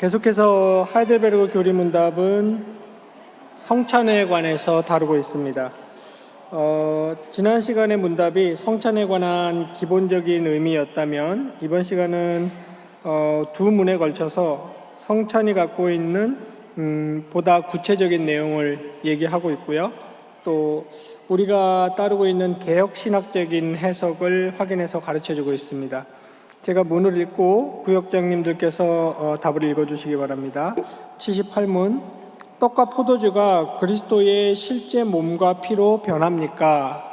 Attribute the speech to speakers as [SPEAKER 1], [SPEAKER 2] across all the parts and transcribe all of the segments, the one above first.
[SPEAKER 1] 계속해서 하이델베르그 교리문답은 성찬에 관해서 다루고 있습니다. 어, 지난 시간의 문답이 성찬에 관한 기본적인 의미였다면 이번 시간은 어, 두 문에 걸쳐서 성찬이 갖고 있는 음, 보다 구체적인 내용을 얘기하고 있고요. 또 우리가 따르고 있는 개혁 신학적인 해석을 확인해서 가르쳐 주고 있습니다. 제가 문을 읽고 구역장님들께서 어, 답을 읽어 주시기 바랍니다. 78문 떡과 포도주가 그리스도의 실제 몸과 피로 변합니까?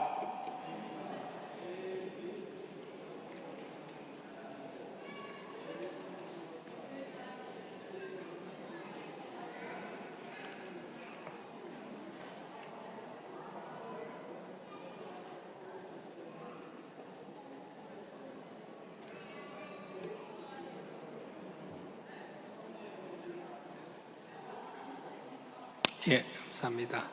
[SPEAKER 1] 예, 감사합니다.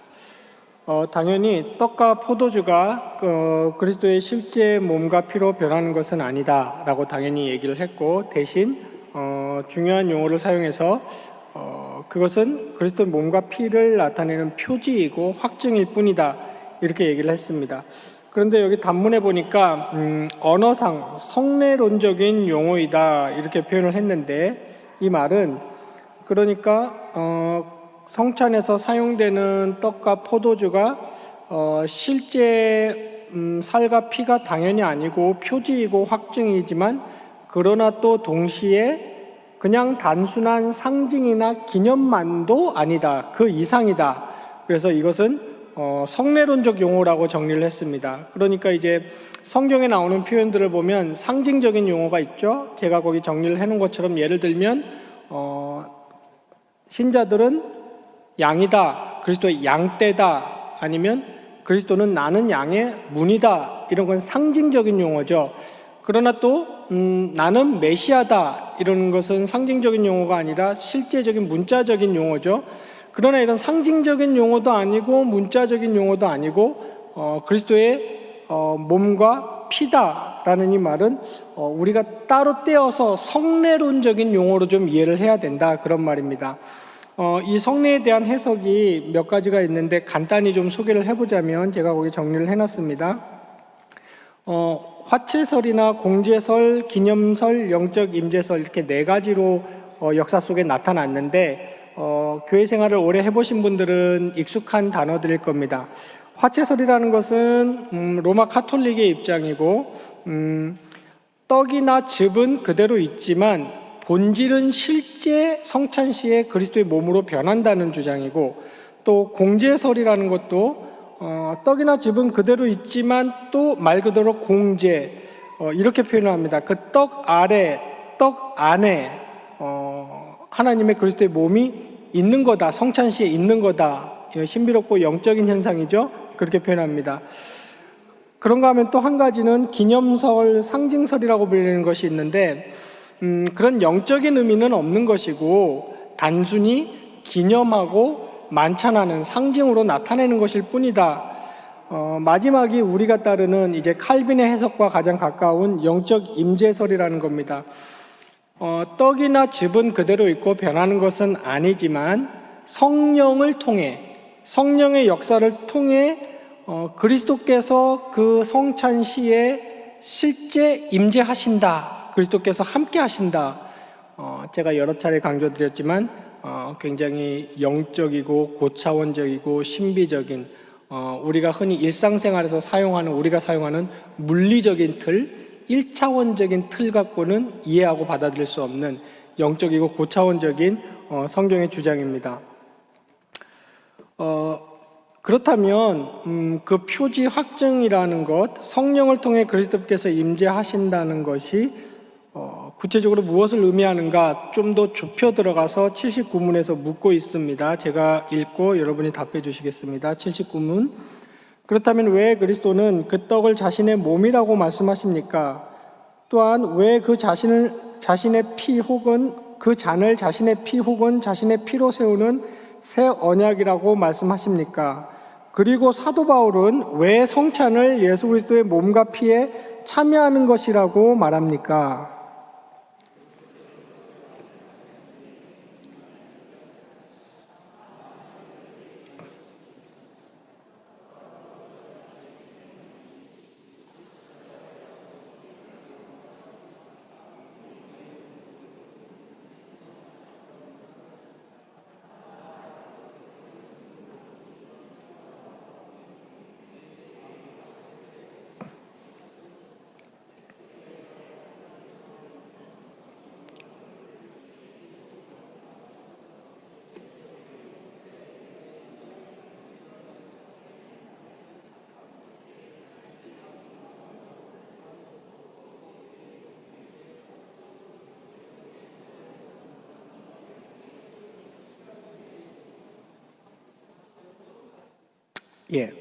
[SPEAKER 1] 어, 당연히 떡과 포도주가 어, 그리스도의 실제 몸과 피로 변하는 것은 아니다라고 당연히 얘기를 했고 대신 어, 중요한 용어를 사용해서 어, 그것은 그리스도의 몸과 피를 나타내는 표지이고 확증일 뿐이다 이렇게 얘기를 했습니다. 그런데 여기 단문에 보니까 음, 언어상 성례론적인 용어이다 이렇게 표현을 했는데 이 말은 그러니까 어, 성찬에서 사용되는 떡과 포도주가 어, 실제 음, 살과 피가 당연히 아니고 표지이고 확증이지만 그러나 또 동시에 그냥 단순한 상징이나 기념만도 아니다. 그 이상이다. 그래서 이것은 어, 성례론적 용어라고 정리를 했습니다. 그러니까 이제 성경에 나오는 표현들을 보면 상징적인 용어가 있죠. 제가 거기 정리를 해놓은 것처럼 예를 들면 어, 신자들은 양이다, 그리스도의 양떼다, 아니면 그리스도는 나는 양의 문이다. 이런 건 상징적인 용어죠. 그러나 또 음, 나는 메시아다 이런 것은 상징적인 용어가 아니라 실제적인 문자적인 용어죠. 그러나 이런 상징적인 용어도 아니고 문자적인 용어도 아니고 어, 그리스도의 어, 몸과 피다라는 이 말은 어, 우리가 따로 떼어서 성례론적인 용어로 좀 이해를 해야 된다 그런 말입니다. 어, 이 성례에 대한 해석이 몇 가지가 있는데 간단히 좀 소개를 해보자면 제가 거기 정리를 해놨습니다. 어, 화채설이나 공제설, 기념설, 영적 임재설 이렇게 네 가지로 어, 역사 속에 나타났는데 어, 교회 생활을 오래 해보신 분들은 익숙한 단어들일 겁니다. 화채설이라는 것은 음, 로마 카톨릭의 입장이고 음, 떡이나 즙은 그대로 있지만 본질은 실제 성찬 시에 그리스도의 몸으로 변한다는 주장이고 또 공제설이라는 것도 어, 떡이나 즙은 그대로 있지만 또 말 그대로 공제 어, 이렇게 표현을 합니다. 그 떡 아래, 떡 안에 어, 하나님의 그리스도의 몸이 있는 거다. 성찬 시에 있는 거다. 신비롭고 영적인 현상이죠. 그렇게 표현합니다. 그런가 하면 또 한 가지는 기념설, 상징설이라고 불리는 것이 있는데 음, 그런 영적인 의미는 없는 것이고 단순히 기념하고 만찬하는 상징으로 나타내는 것일 뿐이다. 어, 마지막이 우리가 따르는 이제 칼빈의 해석과 가장 가까운 영적 임재설이라는 겁니다. 어, 떡이나 즙은 그대로 있고 변하는 것은 아니지만 성령을 통해 성령의 역사를 통해 어, 그리스도께서 그 성찬 시에 실제 임재하신다. 그리스도께서 함께 하신다. 어, 제가 여러 차례 강조드렸지만 어, 굉장히 영적이고 고차원적이고 신비적인 어, 우리가 흔히 일상생활에서 사용하는 우리가 사용하는 물리적인 틀, 일차원적인 틀 갖고는 이해하고 받아들일 수 없는 영적이고 고차원적인 어, 성경의 주장입니다. 어, 그렇다면 음, 그 표지 확증이라는 것, 성령을 통해 그리스도께서 임재하신다는 것이 어, 구체적으로 무엇을 의미하는가 좀 더 좁혀 들어가서 79문에서 묻고 있습니다. 제가 읽고 여러분이 답해 주시겠습니다. 79문. 그렇다면 왜 그리스도는 그 떡을 자신의 몸이라고 말씀하십니까? 또한 왜 그 자신을 자신의 피 혹은 그 잔을 자신의 피 혹은 자신의 피로 세우는 새 언약이라고 말씀하십니까? 그리고 사도 바울은 왜 성찬을 예수 그리스도의 몸과 피에 참여하는 것이라고 말합니까? 예,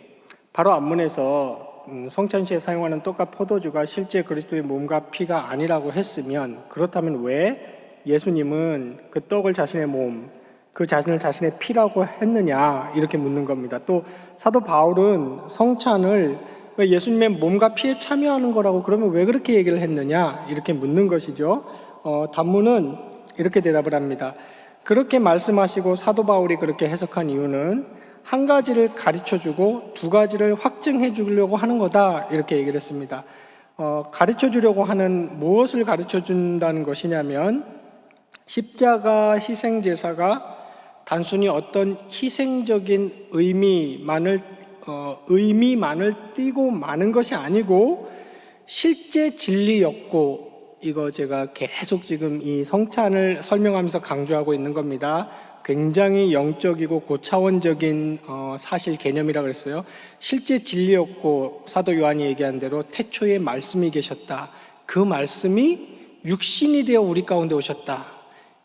[SPEAKER 1] 바로 앞문에서 음, 성찬시에 사용하는 떡과 포도주가 실제 그리스도의 몸과 피가 아니라고 했으면 그렇다면 왜 예수님은 그 떡을 자신의 몸, 그 자신을 자신의 피라고 했느냐 이렇게 묻는 겁니다. 또 사도 바울은 성찬을 왜 예수님의 몸과 피에 참여하는 거라고 그러면 왜 그렇게 얘기를 했느냐 이렇게 묻는 것이죠. 어, 단문은 이렇게 대답을 합니다. 그렇게 말씀하시고 사도 바울이 그렇게 해석한 이유는 한 가지를 가르쳐 주고 두 가지를 확증해 주려고 하는 거다 이렇게 얘기를 했습니다. 어, 가르쳐 주려고 하는 무엇을 가르쳐 준다는 것이냐면 십자가 희생 제사가 단순히 어떤 희생적인 의미만을 어, 의미만을 띠고 마는 것이 아니고 실제 진리였고 이거 제가 계속 지금 이 성찬을 설명하면서 강조하고 있는 겁니다. 굉장히 영적이고 고차원적인 어, 사실 개념이라 그랬어요. 실제 진리였고 사도 요한이 얘기한 대로 태초에 말씀이 계셨다. 그 말씀이 육신이 되어 우리 가운데 오셨다.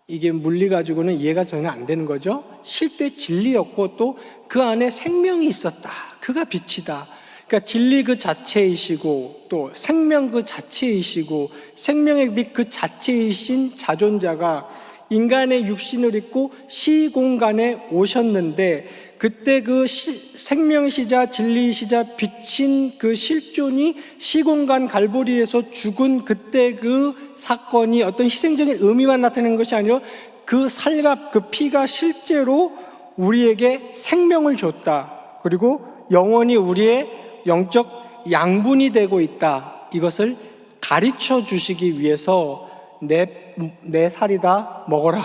[SPEAKER 1] 이게 물리 가지고는 이해가 전혀 안 되는 거죠. 실제 진리였고 또 그 안에 생명이 있었다. 그가 빛이다. 그러니까 진리 그 자체이시고 또 생명 그 자체이시고 생명의 빛 그 자체이신 자존자가 인간의 육신을 입고 시공간에 오셨는데 그때 그 시, 생명시자 진리시자 빛인 그 실존이 시공간 갈보리에서 죽은 그때 그 사건이 어떤 희생적인 의미만 나타내는 것이 아니라 그 살갑 그 피가 실제로 우리에게 생명을 줬다. 그리고 영원히 우리의 영적 양분이 되고 있다. 이것을 가르쳐 주시기 위해서 내, 내 살이다 먹어라.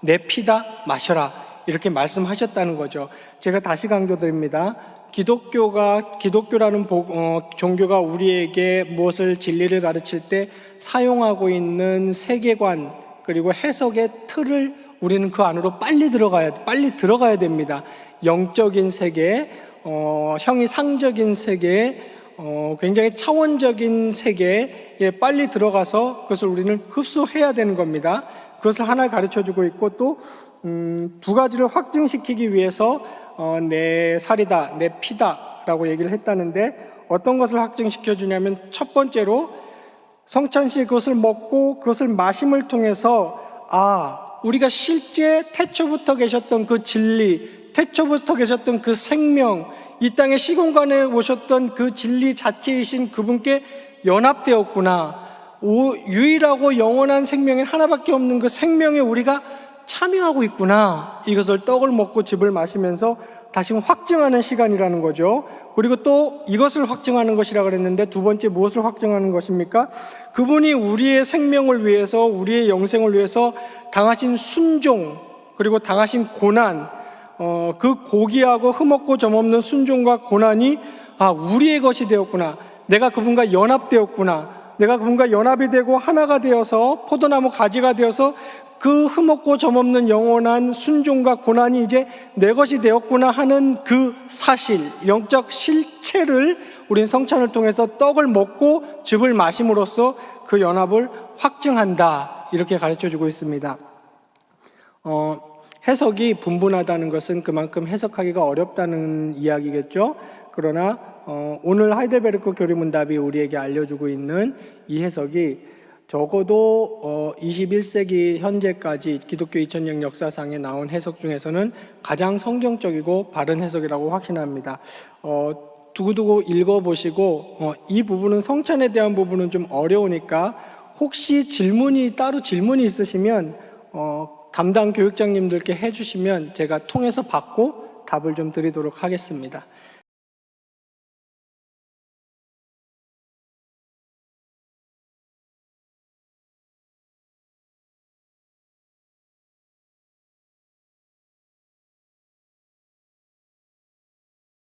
[SPEAKER 1] 내 피다 마셔라. 이렇게 말씀하셨다는 거죠. 제가 다시 강조드립니다. 기독교가, 기독교라는 복, 어, 종교가 우리에게 무엇을 진리를 가르칠 때 사용하고 있는 세계관, 그리고 해석의 틀을 우리는 그 안으로 빨리 들어가야, 빨리 들어가야 됩니다. 영적인 세계, 어, 형이 상적인 세계, 어, 굉장히 차원적인 세계에 빨리 들어가서 그것을 우리는 흡수해야 되는 겁니다. 그것을 하나 가르쳐 주고 있고 또, 음, 두 가지를 확증시키기 위해서 어, 내 살이다, 내 피다라고 얘기를 했다는데 어떤 것을 확증시켜 주냐면 첫 번째로 성찬시에 그것을 먹고 그것을 마심을 통해서 아, 우리가 실제 태초부터 계셨던 그 진리, 태초부터 계셨던 그 생명, 이 땅의 시공간에 오셨던 그 진리 자체이신 그분께 연합되었구나. 오, 유일하고 영원한 생명이 하나밖에 없는 그 생명에 우리가 참여하고 있구나. 이것을 떡을 먹고 즙을 마시면서 다시 확증하는 시간이라는 거죠. 그리고 또 이것을 확증하는 것이라 그랬는데 두 번째 무엇을 확증하는 것입니까? 그분이 우리의 생명을 위해서 우리의 영생을 위해서 당하신 순종 그리고 당하신 고난 어, 그 고귀하고 흠없고 점없는 순종과 고난이 아 우리의 것이 되었구나. 내가 그분과 연합되었구나. 내가 그분과 연합이 되고 하나가 되어서 포도나무 가지가 되어서 그 흠없고 점없는 영원한 순종과 고난이 이제 내 것이 되었구나 하는 그 사실, 영적 실체를 우린 성찬을 통해서 떡을 먹고 즙을 마심으로써 그 연합을 확증한다. 이렇게 가르쳐 주고 있습니다. 어, 해석이 분분하다는 것은 그만큼 해석하기가 어렵다는 이야기겠죠. 그러나 어, 오늘 하이델베르크 교리문답이 우리에게 알려주고 있는 이 해석이 적어도 어, 21세기 현재까지 기독교 2000년 역사상에 나온 해석 중에서는 가장 성경적이고 바른 해석이라고 확신합니다. 어, 두고두고 읽어보시고 어, 이 부분은 성찬에 대한 부분은 좀 어려우니까 혹시 질문이 따로 질문이 있으시면 어, 담당 교육장님들께 해주시면 제가 통해서 받고 답을 좀 드리도록 하겠습니다.